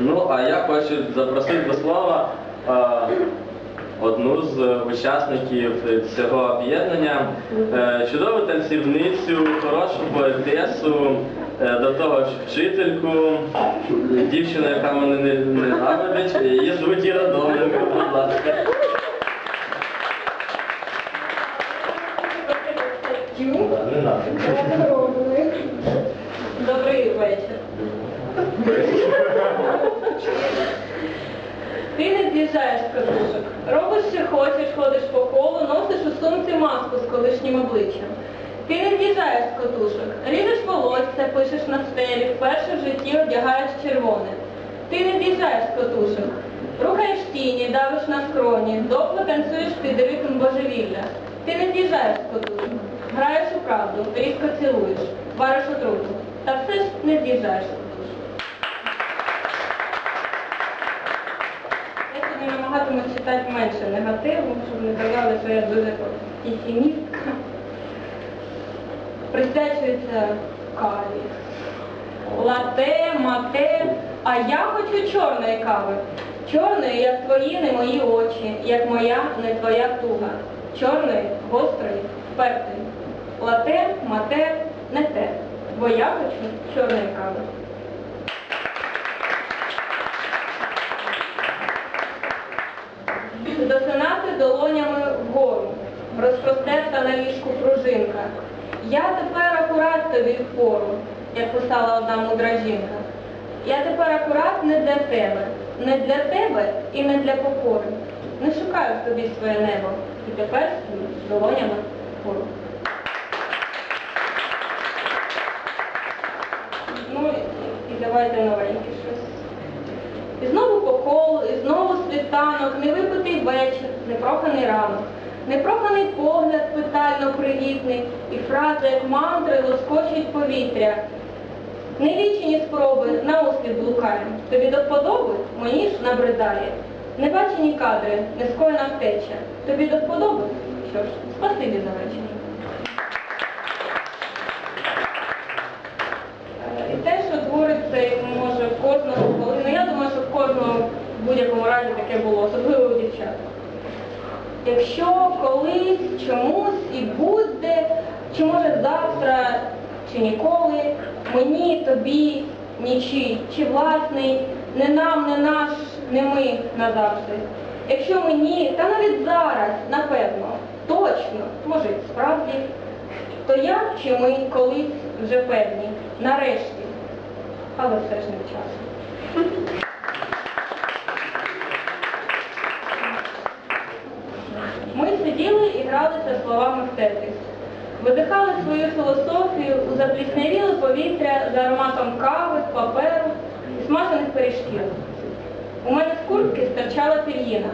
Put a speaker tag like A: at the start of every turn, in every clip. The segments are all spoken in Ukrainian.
A: Ну, а я хочу запросити до слова е, одну з учасників цього об'єднання, е, чудову танцівницю, хорошу поетесу, е, до того ж вчительку, дівчину, яка мене не ненавидить, її звуть Іра Доменко, будь ласка. Не надо.
B: Добрий вечір. Ти не з'їжджаєш з катушок. Робиш, що хочеш, ходиш по колу, носиш у сумці маску з колишнім обличчям. Ти не з'їжджаєш з катушок. Ріжеш волосся, пишеш на стелі, вперше в житті одягаєш червоне. Ти не з'їжджаєш з катушок. Рухаєш тіні, давиш на скроні, допло танцюєш під ритм божевілля. Ти не з'їжджаєш з катушок. Граєш у правду, різко цілуєш, вариш отруту. Та все ж не з'їжджаєш з катушок. Я сьогодні намагатимусь читати менше негативу, щоб не казали, що я дуже песимістка. Присвячується каві. Лате, мате, а я хочу чорної кави. Чорної, як твої, не мої очі, як моя, не твоя туга. Чорної, гострої, впертої. Лате, мате, не те. Бо я хочу чорної кави. Розпростерта на ліжку пружинка. Я тепер акурат тобі впору, як писала одна мудра жінка. Я тепер акурат не для тебе, не для тебе і не для покори. Не шукаю в тобі своє небо, і тепер стою долонями вгору. Ну і давайте новеньке щось. І знову покол, і знову світанок, невипитий вечір, непроханий ранок, непроханий погляд питально привітний, і фраза, як мантри, лоскочить повітря. Нелічені спроби на ослід блукаєм. Тобі до вподоби, мені ж набридає. Небачені кадри, нескоєна втеча. Тобі до вподоби? Що ж, спасибі за вечір. Е, І те, що твориться, може в кожного. Ну я думаю, що в кожного в будь-якому разі таке було, особливо у дівчат. Якщо колись чомусь і буде, чи може завтра, чи ніколи, мені, тобі, нічий, чи власний, не нам, не наш, не ми назавжди. Якщо мені, та навіть зараз, напевно, точно, може справді, то я чи ми колись вже певні, нарешті, але все ж не вчасно. Ми гралися словами в. Видихали свою філософію у запліснявіле повітря за ароматом кави, паперу і смажених пиріжків. У мене з куртки стирчала пір'їна.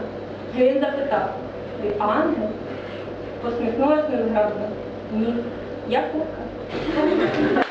B: Він запитав, ти ангел? Посміхнулась незграбно. Ні, я курка.